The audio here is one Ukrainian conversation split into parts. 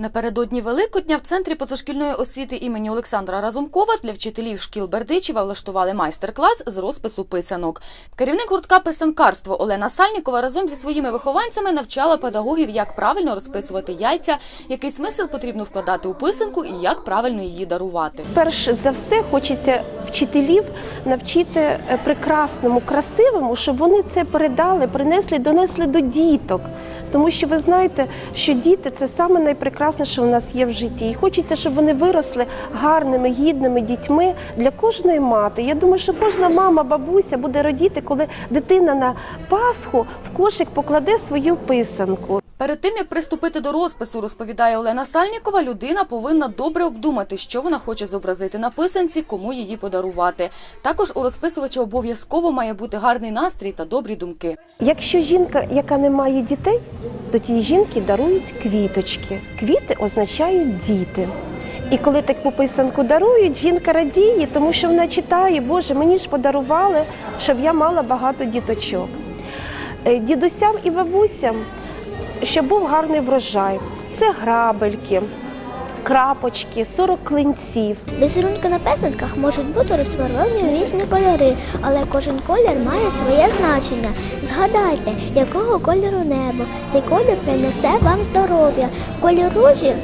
Напередодні Великодня в центрі позашкільної освіти імені Олександра Разумкова для вчителів шкіл Бердичева влаштували майстер-клас з розпису писанок. Керівник гуртка писанкарство Олена Сальнікова разом зі своїми вихованцями навчала педагогів, як правильно розписувати яйця, який смисл потрібно вкладати у писанку і як правильно її дарувати. Перш за все хочеться вчителів навчити е, прекрасному, красивому, щоб вони це передали, принесли, донесли до діток. Тому що ви знаєте, що діти це саме найпрекрасніше у нас є в житті. І хочеться, щоб вони виросли гарними, гідними дітьми для кожної мати. Я думаю, що кожна мама, бабуся буде радіти, коли дитина на Пасху в кошик покладе свою писанку. Перед тим як приступити до розпису, розповідає Олена Сальнікова, людина повинна добре обдумати, що вона хоче зобразити на писанці, кому її подарувати. Також у розписувача обов'язково має бути гарний настрій та добрі думки. Якщо жінка, яка не має дітей, то тій жінки дарують квіточки. Квіти означають діти. І коли таку писанку дарують, жінка радіє, тому що вона читає, Боже, мені ж подарували, щоб я мала багато діточок. Е, Дідусям і бабусям, щоб був гарний врожай. Це грабельки, крапочки, 40 клинців. Візерунки на писанках можуть бути розфарбовані у різні кольори, але кожен колір має своє значення. Згадайте, якого кольору небо. Цей колір принесе вам здоров'я. Колір ружі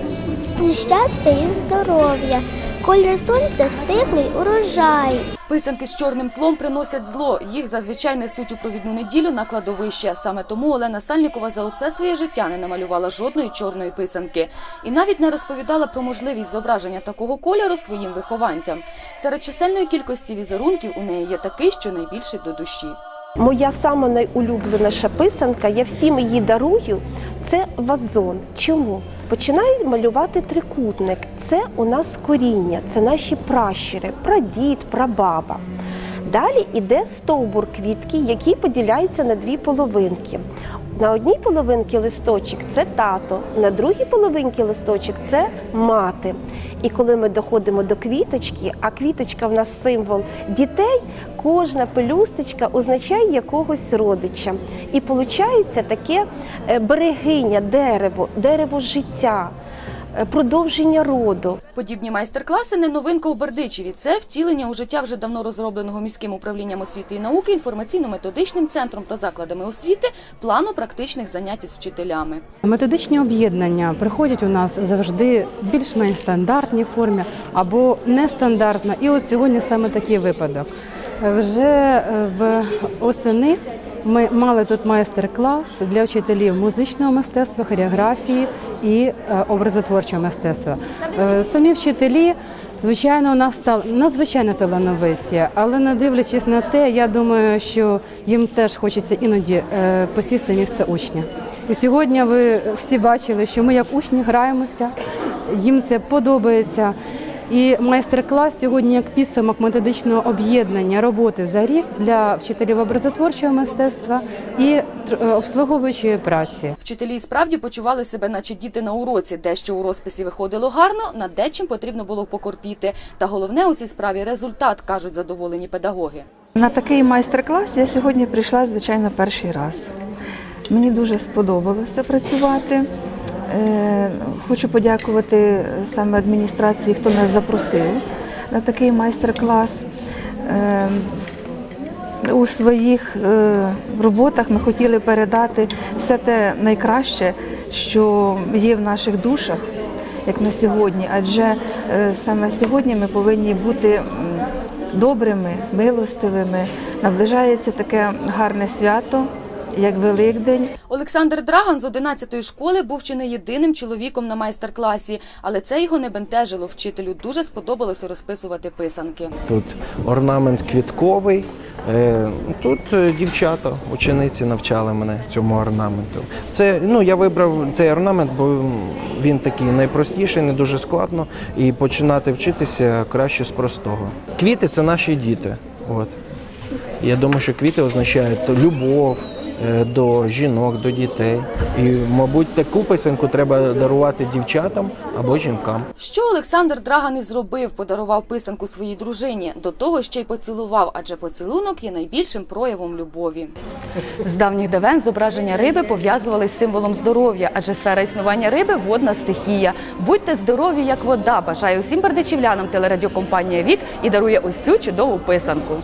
щастя і здоров'я. Колір сонця стиглий урожай. Писанки з чорним тлом приносять зло. Їх зазвичай несуть у провідну неділю на кладовище. Саме тому Олена Сальнікова за усе своє життя не намалювала жодної чорної писанки. І навіть не розповідала про можливість зображення такого кольору своїм вихованцям. Серед чисельної кількості візерунків у неї є такий, що найбільший до душі. Моя сама найулюбленіша писанка, я всім її дарую. Це вазон. Чому? Починаю малювати трикутник. Це у нас коріння, це наші пращури, прадід, прабаба. Далі йде стовбур квітки, який поділяється на дві половинки. На одній половинці листочок це тато, на другій половинці листочок це мати. І коли ми доходимо до квіточки, а квіточка в нас символ дітей, кожна пелюсточка означає якогось родича. І виходить таке е, берегиня, дерево, дерево життя, продовження роду. Подібні майстер-класи не новинка у Бердичеві. Це втілення у життя вже давно розробленого міським управлінням освіти і науки, інформаційно-методичним центром та закладами освіти плану практичних занять із вчителями. Методичні об'єднання приходять у нас завжди в більш-менш стандартній формі або нестандартно. І от сьогодні саме такий випадок. Вже е, в осени ми мали тут майстер-клас для вчителів музичного мистецтва, хореографії і е, образотворчого мистецтва. Е, Самі вчителі, звичайно, у нас стали надзвичайно талановиті, але не дивлячись на те, я думаю, що їм теж хочеться іноді е, посісти місце учня. І сьогодні ви всі бачили, що ми як учні граємося, їм це подобається. І майстер-клас сьогодні як підсумок методичного об'єднання роботи за рік для вчителів образотворчого мистецтва і е, обслуговуючої праці. Вчителі справді почували себе, наче діти на уроці. Дещо у розписі виходило гарно, над дечим потрібно було покорпіти. Та головне у цій справі результат, кажуть задоволені педагоги. На такий майстер-клас я сьогодні прийшла, звичайно, перший раз. Мені дуже сподобалося працювати. Е, Хочу подякувати саме адміністрації, хто нас запросив на такий майстер-клас. Е, У своїх е, роботах ми хотіли передати все те найкраще, що є в наших душах, як на сьогодні. Адже саме сьогодні ми повинні бути добрими, милостивими. Наближається таке гарне свято, як Великдень. Олександр Драган з 11-ї школи був чи не єдиним чоловіком на майстер-класі, але це його не бентежило. Вчителю дуже сподобалося розписувати писанки. Тут орнамент квітковий. Е, Тут е, дівчата, учениці навчали мене цьому орнаменту. Це ну я вибрав цей орнамент, бо він такий найпростіший, не дуже складно, і починати вчитися краще з простого. Квіти це наші діти. От я думаю, що квіти означають любов, до жінок, до дітей. І, мабуть, таку писанку треба дарувати дівчатам або жінкам. Що Олександр Драган і зробив, подарував писанку своїй дружині. До того ще й поцілував, адже поцілунок є найбільшим проявом любові. З давніх давен зображення риби пов'язували з символом здоров'я, адже сфера існування риби водна стихія. Будьте здорові, як вода. Бажаю усім бердичівлянам телерадіокомпанія Вік і дарує ось цю чудову писанку.